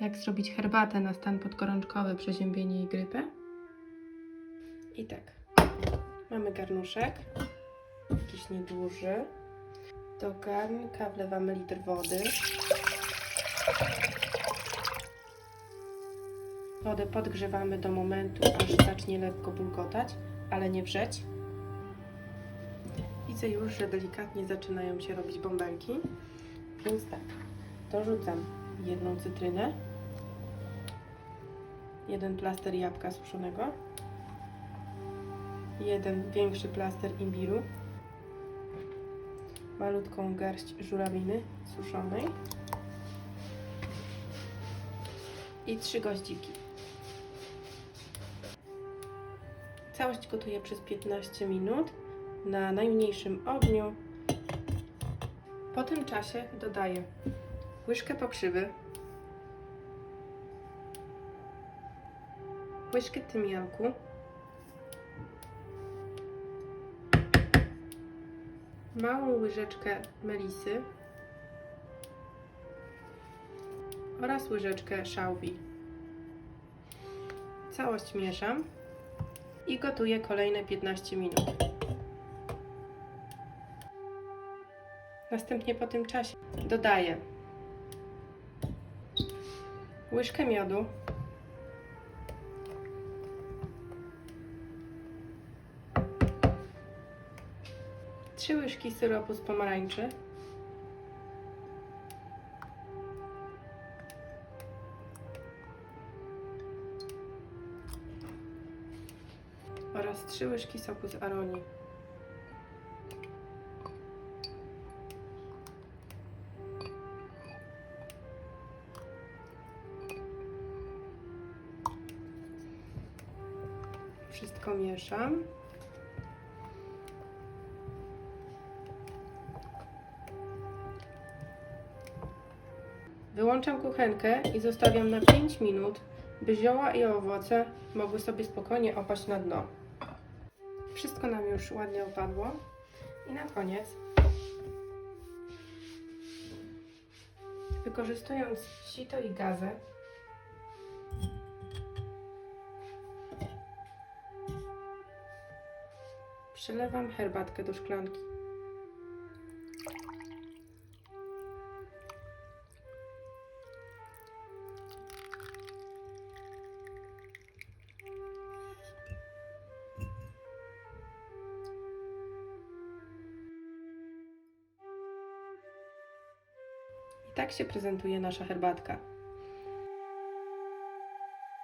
Jak zrobić herbatę na stan podgorączkowy, przeziębienie i grypę? I tak. Mamy garnuszek, jakiś nieduży. Do garnka wlewamy litr wody. Wodę podgrzewamy do momentu, aż zacznie lekko bulgotać, ale nie wrzeć. Widzę już, że delikatnie zaczynają się robić bąbelki, więc tak, dorzucam jedną cytrynę, jeden plaster jabłka suszonego, jeden większy plaster imbiru, malutką garść żurawiny suszonej i trzy goździki. Całość gotuję przez 15 minut na najmniejszym ogniu. Po tym czasie dodaję łyżkę pokrzywy, łyżkę tymianku, małą łyżeczkę melisy oraz łyżeczkę szałwi. Całość mieszam i gotuję kolejne 15 minut. Następnie po tym czasie dodaję łyżkę miodu, trzy łyżki syropu z pomarańczy, oraz trzy łyżki soku z aronii. Wszystko mieszam. Wyłączam kuchenkę i zostawiam na 5 minut, by zioła i owoce mogły sobie spokojnie opaść na dno. Wszystko nam już ładnie opadło. I na koniec, wykorzystując sito i gazę, przelewam herbatkę do szklanki. I tak się prezentuje nasza herbatka.